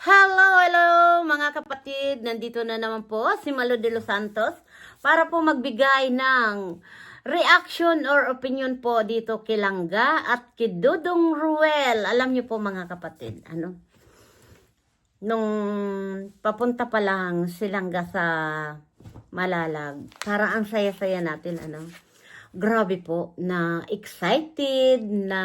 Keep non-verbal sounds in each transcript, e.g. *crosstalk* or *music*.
Hello, hello mga kapatid. Nandito na naman po si Malo de los Santos para po magbigay ng reaction or opinion po dito kay Langga at kay Dudong Ruel. Alam niyo po mga kapatid, ano? Nung papunta pa lang si Langga sa Malalag, para ang saya-saya natin, ano? Grabe po, na excited, na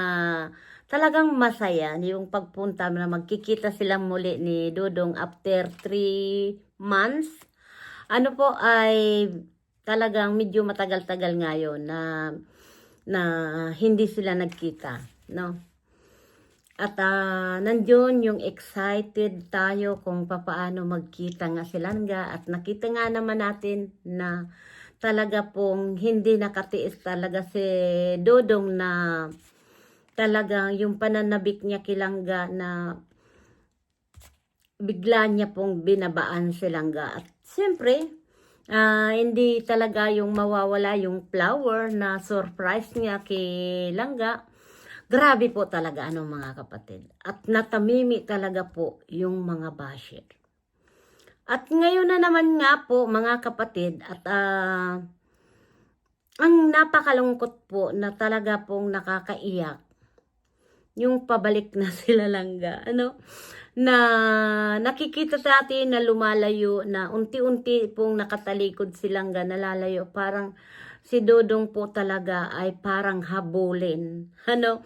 talagang masaya yung pagpunta na magkikita silang muli ni Dudong after 3 months. Ano po ay talagang medyo matagal-tagal ngayon na na hindi sila nagkita, no? At ah, nandiyon yung excited tayo kung papaano magkita nga sila nga at nakita nga naman natin na talaga pong hindi nakatiis talaga si Dodong na talaga yung pananabik niya kilangga na bigla niya pong binabaan si Langga. At siyempre, ah, hindi talaga yung mawawala yung flower na surprise niya kay Langga. Grabe po talaga ano mga kapatid. At natamimi talaga po yung mga basher. At ngayon na naman nga po mga kapatid at ah, ang napakalungkot po na talaga pong nakakaiyak yung pabalik na *laughs* sila langga. Ano? Na nakikita natin na lumalayo na unti-unti pong nakatalikod si langga nalalayo. Parang si Dodong po talaga ay parang habulin. *laughs* Ano?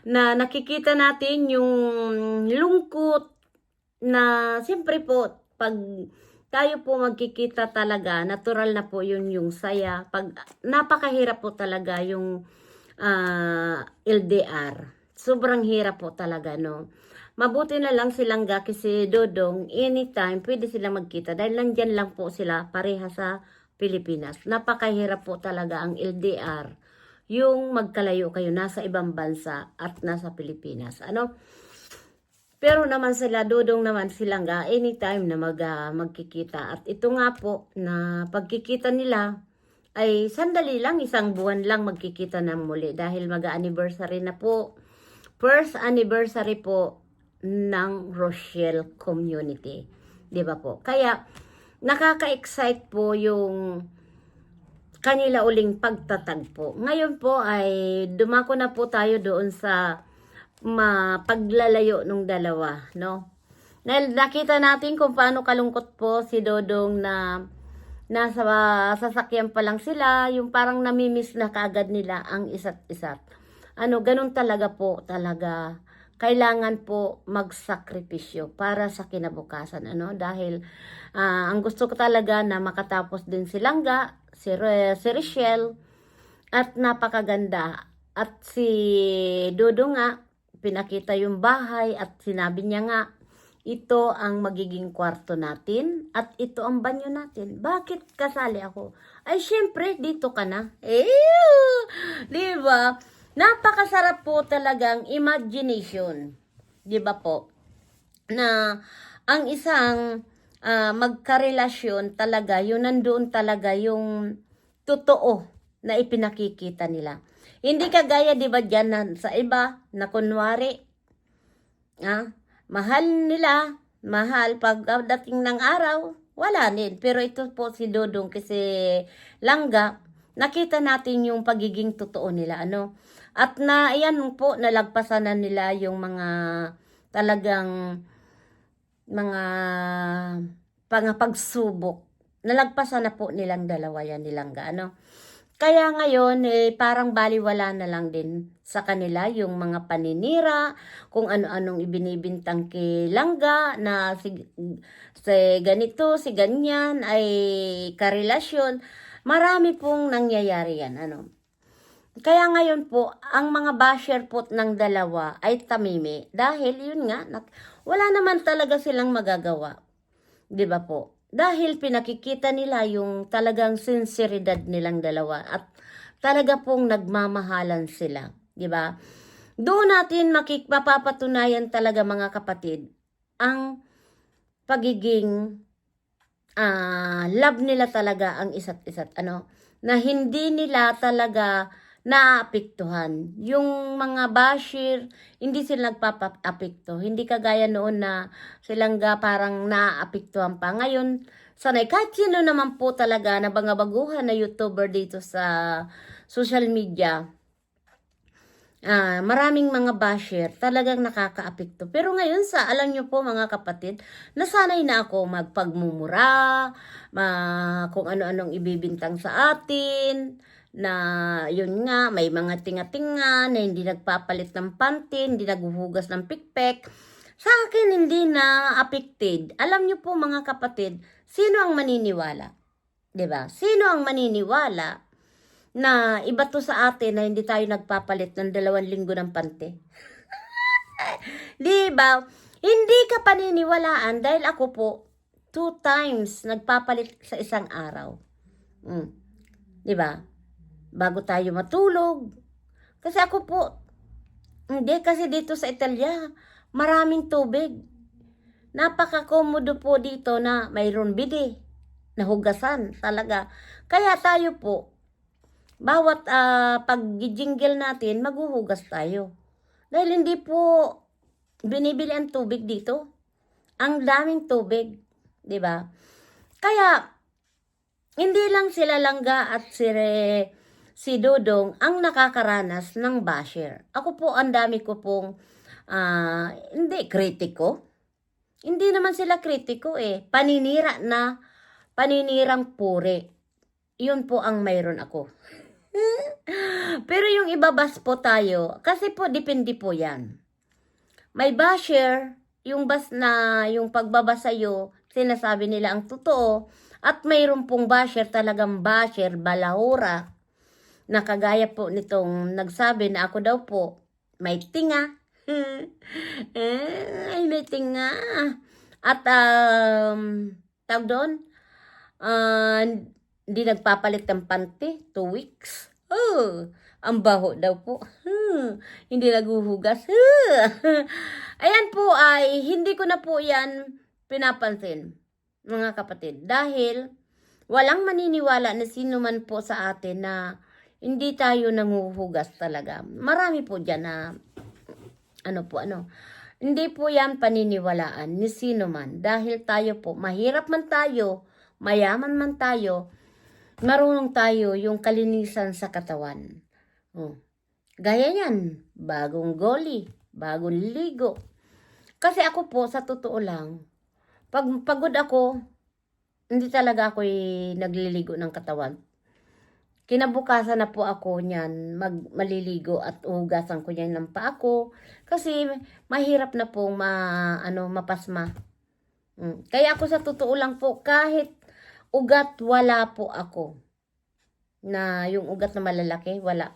Na nakikita natin yung lungkot na siyempre po pag tayo po magkikita talaga, natural na po yun yung saya. Pag napakahirap po talaga yung ah, LDR. Sobrang hirap po talaga, no? Mabuti na lang silang ga kasi Dodong, anytime pwede silang magkita dahil nandyan lang po sila pareha sa Pilipinas. Napakahirap po talaga ang LDR. Yung magkalayo kayo nasa ibang bansa at nasa Pilipinas. Ano? Pero naman sila, dudong naman silang ga anytime na mag, ah, magkikita. At ito nga po, na pagkikita nila, ay sandali lang, isang buwan lang magkikita na muli. Dahil mag-anniversary na po. First anniversary po ng Rochelle Community. Di ba po? Kaya, nakaka-excite po yung kanila uling pagtatagpo. Ngayon po ay dumako na po tayo doon sa mapaglalayo nung dalawa, no? Dahil nakita natin kung paano kalungkot po si Dodong na nasa sasakyan pa lang sila, yung parang namimiss na kaagad nila ang isa't isa't. Ano, ganun talaga po, talaga. Kailangan po magsakripisyo para sa kinabukasan, ano? Dahil ah, ang gusto ko talaga na makatapos din si Langga, si, Re- si Richelle, at napakaganda. At si Dodo nga, pinakita yung bahay at sinabi niya nga, ito ang magiging kwarto natin at ito ang banyo natin. Bakit kasali ako? Ay, syempre, dito ka na. Eh, di ba? Napakasarap po talagang imagination. Di ba po? Na ang isang ah, magkarelasyon talaga, yun nandoon talaga yung totoo na ipinakikita nila. Hindi kagaya, di ba, dyan na, sa iba, na kunwari, ah, mahal nila, mahal, pagdating ng araw, wala din. Pero ito po si Dodong kasi langga, nakita natin yung pagiging totoo nila, ano. At na, ayan po, nalagpasan na nila yung mga talagang mga pangapagsubok. Nalagpasan na po nilang dalawa yan nilang ano. Kaya ngayon, eh, parang baliwala na lang din sa kanila yung mga paninira, kung ano-anong ibinibintang kay Langga na si, si ganito, si ganyan, ay karelasyon. Marami pong nangyayari yan. Ano. Kaya ngayon po, ang mga basher po ng dalawa ay tamimi. Dahil yun nga, wala naman talaga silang magagawa. Ba po? Dahil pinakikita nila yung talagang sinseridad nilang dalawa at talaga pong nagmamahalan sila. Ba? Doon natin makipapapatunayan talaga mga kapatid ang pagiging ah, love nila talaga ang isa't isa't ano na hindi nila talaga naapektuhan. Yung mga bashir, hindi sila nagpapa-apekto. Hindi kagaya noon na silang ga parang naapektuhan pa. Ngayon, sanay kahit sino naman po talaga na bangabaguhan na YouTuber dito sa social media, Ah, maraming mga basher talagang nakakaapekto. Pero ngayon sa, alam nyo po mga kapatid, nasanay na ako magpagmumura, ma, kung ano-anong ibibintang sa atin, na yun nga, may mga tinga-tinga na hindi nagpapalit ng panty, hindi naghuhugas ng pikpek. Sa akin, hindi na affected. Alam nyo po mga kapatid, sino ang maniniwala? 'Di ba? Sino ang maniniwala na iba to sa atin na hindi tayo nagpapalit ng dalawang linggo ng pante. *laughs* Di ba? Hindi ka paniniwalaan dahil ako po two times nagpapalit sa isang araw. Mm. Di ba? Bago tayo matulog. Kasi ako po, hindi kasi dito sa Italia, maraming tubig. Napaka-komodo po dito na mayroon bide, nahugasan talaga. Kaya tayo po, bawat ah, pag-jingle natin, maghuhugas tayo. Dahil hindi po binibili ang tubig dito. Ang daming tubig, 'di ba? Kaya hindi lang sila langga at si si Dodong ang nakakaranas ng basher. Ako po ang dami ko pong ah, hindi kritiko. Hindi naman sila kritiko eh. Paninira na paninirang puri. Yun po ang mayroon ako. *laughs* Pero yung ibabas po tayo, kasi po depende po yan. May basher, yung bas na, yung pagbabas sa'yo, sinasabi nila ang totoo, at mayroon pong basher, talagang basher, balahura, na kagaya po nitong nagsabi na ako daw po, may tinga. *laughs* eh, ay, may tinga. At, um, tawag doon, ah, hindi nagpapalit ng panty, two weeks. Oh, ang baho daw po. Hmm, hindi naguhugas. Hmm. *laughs* Ayan po ay hindi ko na po yan pinapansin, mga kapatid. Dahil walang maniniwala na sino man po sa atin na hindi tayo nanguhugas talaga. Marami po dyan na ano po ano. Hindi po yan paniniwalaan ni sino man. Dahil tayo po, mahirap man tayo, mayaman man tayo, marunong tayo yung kalinisan sa katawan. Oh. Gaya yan, bagong goli, bagong ligo. Kasi ako po, sa totoo lang, pag pagod ako, hindi talaga ako nagliligo ng katawan. Kinabukasan na po ako niyan, mag, maliligo at ugasan ko niyan ng paa ko. Kasi mahirap na po ma, ano, mapasma. Mm. Kaya ako sa totoo lang po, kahit ugat wala po ako. Na yung ugat na malalaki, wala.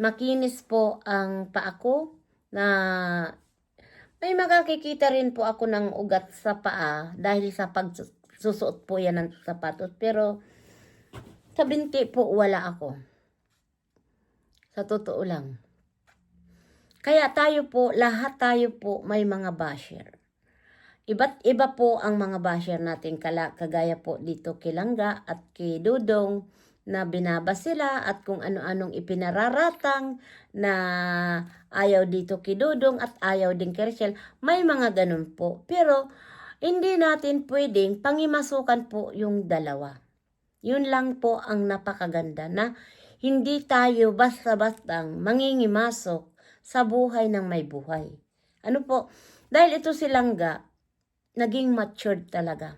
Makinis po ang paa ko na may makakikita rin po ako ng ugat sa paa dahil sa pagsusuot po yan ng sapatos. Pero sa binti po wala ako. Sa totoo lang. Kaya tayo po, lahat tayo po may mga basher. Iba't iba po ang mga basher natin kala, kagaya po dito kay Langga at kay Dudong na binaba sila at kung ano-anong ipinararatang na ayaw dito kay Dudong at ayaw din kay Rachel. May mga ganun po. Pero hindi natin pwedeng pangimasukan po yung dalawa. Yun lang po ang napakaganda na hindi tayo basta-bastang mangingimasok sa buhay ng may buhay. Ano po? Dahil ito si Langga, naging matured talaga.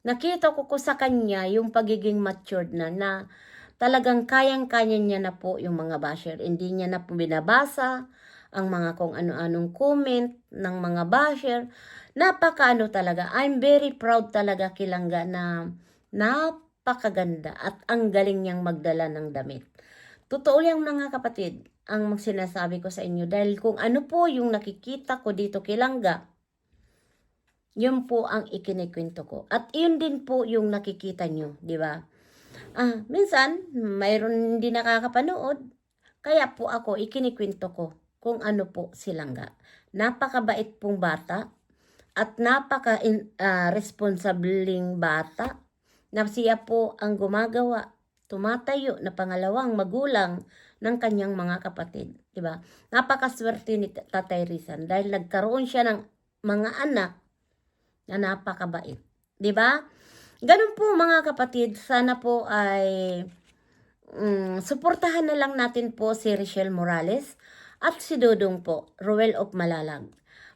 Nakita ko ko sa kanya yung pagiging matured na na talagang kayang-kaya niya na po yung mga basher. Hindi niya na po binabasa ang mga kung ano-anong comment ng mga basher. Napakaano talaga. I'm very proud talaga kilangga na napakaganda at ang galing niyang magdala ng damit. Totoo lang mga kapatid, ang sinasabi ko sa inyo dahil kung ano po yung nakikita ko dito kilangga, yun po ang ikinikwento ko. At yun din po yung nakikita nyo, di ba? Ah, minsan, mayroon hindi nakakapanood. Kaya po ako, ikinikwento ko kung ano po silangga. Napakabait pong bata at napaka-responsabling bata na siya po ang gumagawa, tumatayo na pangalawang magulang ng kanyang mga kapatid, 'di ba? Napakaswerte ni Tatay Rizal dahil nagkaroon siya ng mga anak na napakabait, 'di ba? Ganun po mga kapatid, sana po ay mm, suportahan na lang natin po si Richelle Morales at si Dodong po, Ruel of Malalag.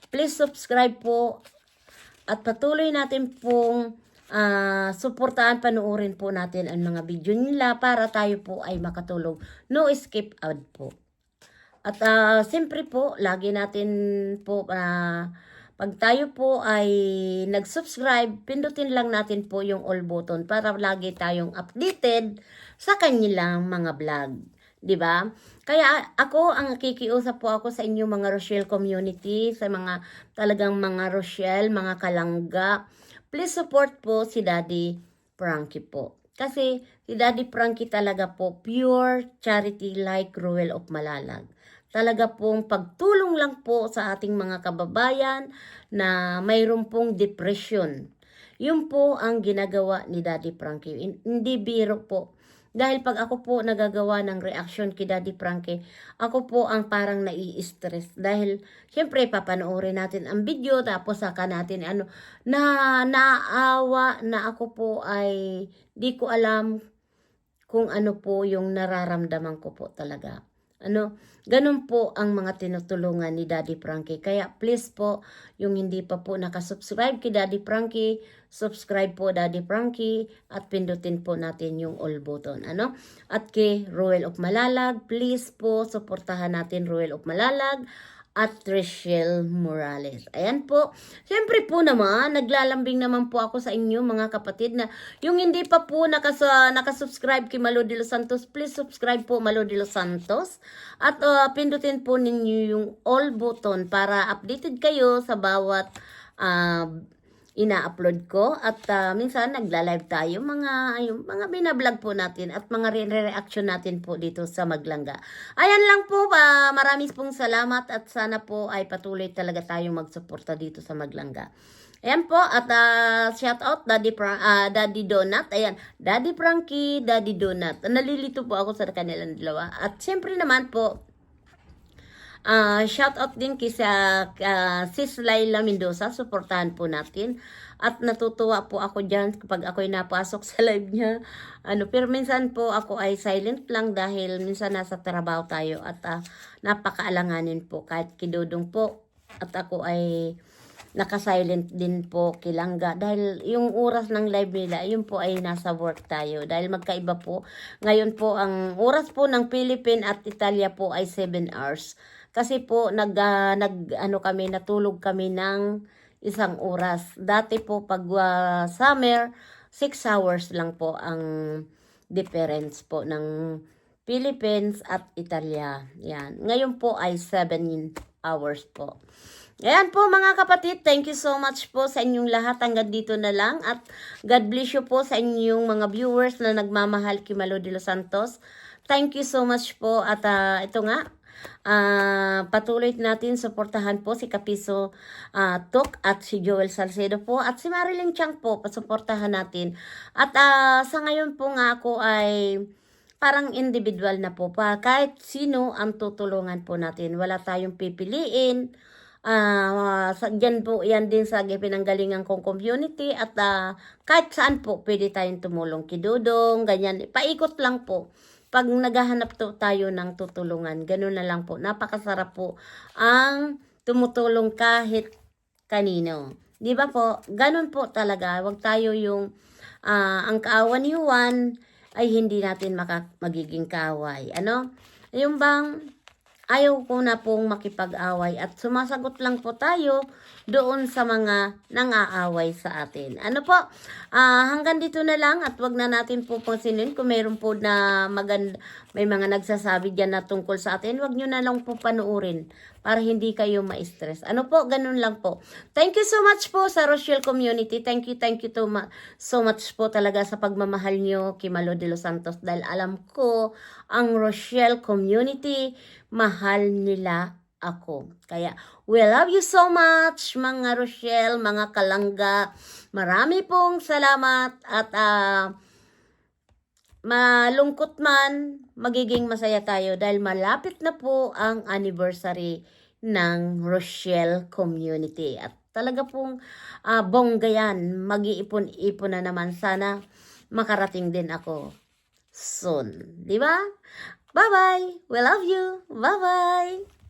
Please subscribe po at patuloy natin pong ah, suportahan, panuorin po natin ang mga video nila para tayo po ay makatulog. No escape out po. At ah, siyempre po, lagi natin po ah, pag tayo po ay nag-subscribe, pindutin lang natin po yung all button para lagi tayong updated sa kanilang mga vlog. 'Di ba? Kaya ako ang kikiusap po ako sa inyo mga Rochelle community, sa mga talagang mga Rochelle, mga kalangga. Please support po si Daddy Frankie po. Kasi si Daddy Frankie talaga po pure charity like Ruel of Malalag. Talaga pong pagtulong lang po sa ating mga kababayan na mayroon pong depression. Yun po ang ginagawa ni Daddy Frankie. Hin- Hindi biro po. Dahil pag ako po nagagawa ng reaction kay Daddy Frankie, ako po ang parang nai-stress. Dahil, syempre, papanoorin natin ang video, tapos saka natin, ano, na naawa na ako po ay di ko alam kung ano po yung nararamdaman ko po talaga. Ano, ganun po ang mga tinutulungan ni Daddy Frankie. Kaya please po, yung hindi pa po nakasubscribe kay Daddy Frankie, subscribe po Daddy Frankie at pindutin po natin yung all button. Ano? At kay Royal of Malalag, please po, suportahan natin Royal of Malalag at Rachel Morales. Ayan po. Siyempre po naman, naglalambing naman po ako sa inyo mga kapatid na yung hindi pa po nakasa, nakasubscribe kay Malo de los Santos, please subscribe po Malo de los Santos. At uh, pindutin po ninyo yung all button para updated kayo sa bawat uh, ina-upload ko at ah, minsan nagla-live tayo mga yung mga binablog po natin at mga re-reaction natin po dito sa Maglangga. Ayan lang po, ah, maraming pong salamat at sana po ay patuloy talaga tayong magsuporta dito sa Maglangga. Ayan po, at ah, shout out Daddy, Fra- ah, Daddy Donut. Ayan, Daddy Frankie, Daddy Donut. Nalilito po ako sa kanilang dalawa. At syempre naman po, Ah, shout out din kay sa ah, Sis Laila Mendoza, suportahan po natin. At natutuwa po ako diyan kapag ako'y napasok *laughs* sa live niya. Ano, pero minsan po ako ay silent lang dahil minsan nasa trabaho tayo at ah, napakaalanganin po kahit kidudong po. At ako ay naka-silent din po kilangga dahil yung oras ng live nila, yun po ay nasa work tayo dahil magkaiba po. Ngayon po ang oras po ng Philippine at Italia po ay 7 hours. Kasi po nag ah, nag ano kami natulog kami ng isang oras. Dati po pag ah, summer 6 hours lang po ang difference po ng Philippines at Italia. Yan. Ngayon po ay 7 hours po. Ayan po mga kapatid, thank you so much po sa inyong lahat. Hanggang dito na lang at God bless you po sa inyong mga viewers na nagmamahal kay Malo de los Santos. Thank you so much po at ah, ito nga, ah, patuloy natin suportahan po si Kapiso ah, Tok at si Joel Salcedo po at si Marilyn Chang po, pasuportahan natin. At ah, sa ngayon po nga ako ay parang individual na po pa. Kahit sino ang tutulungan po natin. Wala tayong pipiliin. Ah, sa diyan po yan din sa pinanggalingan kong community at ah, kahit saan po pwede tayong tumulong kidudong, ganyan. Paikot lang po. Pag naghahanap to tayo ng tutulungan, ganun na lang po. Napakasarap po ang tumutulong kahit kanino. Di ba po? Ganun po talaga. Huwag tayo yung ah, ang kaawan ni Juan ay hindi natin maka, magiging kaaway. Ano? Yung bang ayaw ko na pong makipag-away at sumasagot lang po tayo doon sa mga nang-aaway sa atin. Ano po? Ah, hanggang dito na lang at wag na natin po pansinin kung mayroon po na maganda, may mga nagsasabi diyan na tungkol sa atin, wag nyo na lang po panuorin para hindi kayo ma-stress. Ano po? Ganun lang po. Thank you so much po sa Rochelle community. Thank you, thank you to ma- so much po talaga sa pagmamahal nyo kay Malo de los Santos dahil alam ko ang Rochelle community mahal nila ako. Kaya, we love you so much, mga Rochelle, mga kalangga. Marami pong salamat at ah, malungkot man, magiging masaya tayo dahil malapit na po ang anniversary ng Rochelle Community. At talaga pong ah, bongga yan. Mag-iipon-ipon na naman. Sana makarating din ako soon. Di ba? Bye-bye! We love you! Bye-bye!